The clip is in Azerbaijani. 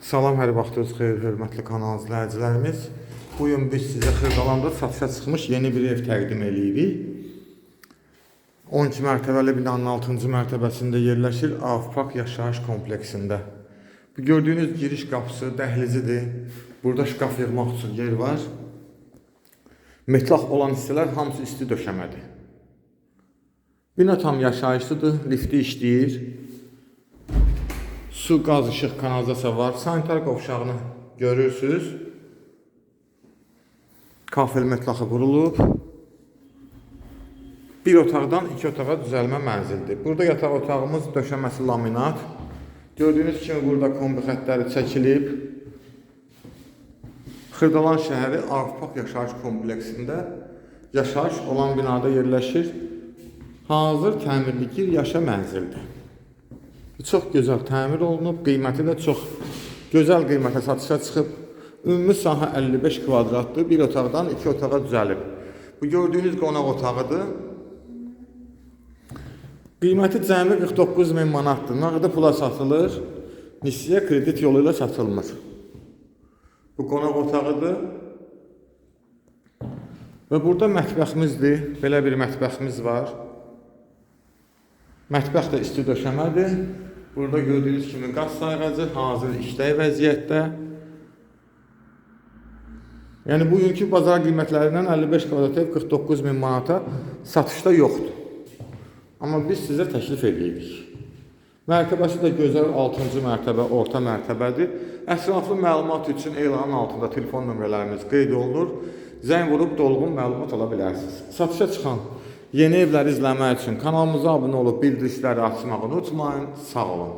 Salam, hər vaxtınız xeyir, hörmətli kanal izləyicilərimiz. Bu gün biz sizə Xırdalanda satışa çıxmış yeni bir ev təqdim edirik. 12 mərtəbəli binanın 6-cı mərtəbəsində yerləşir Avpak yaşayış kompleksində. Bu gördüyünüz giriş qapısı, dəhlizidir. Burada şkaf yığmaq üçün yer var. Metlaq olan hissələr hamısı isti döşəmədir. Bina tam yaşayışlıdır, lifti işləyir. Su, qaz, işıq, kanalizasiya var. Sanitar qovşağını görürsüz. Kafel metlaxı qurulub. Bir otaqdan iki otağa düzəlmə mənzildir. Burada yataq otağımız döşəməsi laminat. Gördüyünüz kimi burada kombi xəttləri çəkilib. Xırdalan şəhəri Avpak yaşayış kompleksində yaşayış olan binada yerləşir. Hazır təmirli gir yaşa mənzildir. Çox gözəl təmir olunub, qiyməti də çox gözəl qiymətə satışa çıxıb. Ümumi sahə 55 kvadratdır. Bir otaqdan iki otağa düzəlib. Bu gördüyünüz qonaq otağıdır. Qiyməti cəmi 49 min manatdır. Nağdı pula satılır. Nisiyə kredit yolu ilə satılmır. Bu qonaq otağıdır. Və burada mətbəximizdir. Belə bir mətbəximiz var. Mətbəx də isti döşəmədir. Burada gördüyünüz kimi qaz sayğacı hazır işləy vəziyyətdə. Yəni bugünkü bazar qiymətlərindən 55 kvadrat ev 49 min manata satışda yoxdur. Amma biz sizə təklif edirik. Mərtəbəsi də gözəl 6-cı mərtəbə, orta mərtəbədir. Ətraflı məlumat üçün elanın altında telefon nömrələrimiz qeyd olunur. Zəng vurub dolğun məlumat ala bilərsiniz. Satışa çıxan yeni evləri izləmək üçün kanalımıza abunə olub bildirişləri açmağı unutmayın. Sağ olun.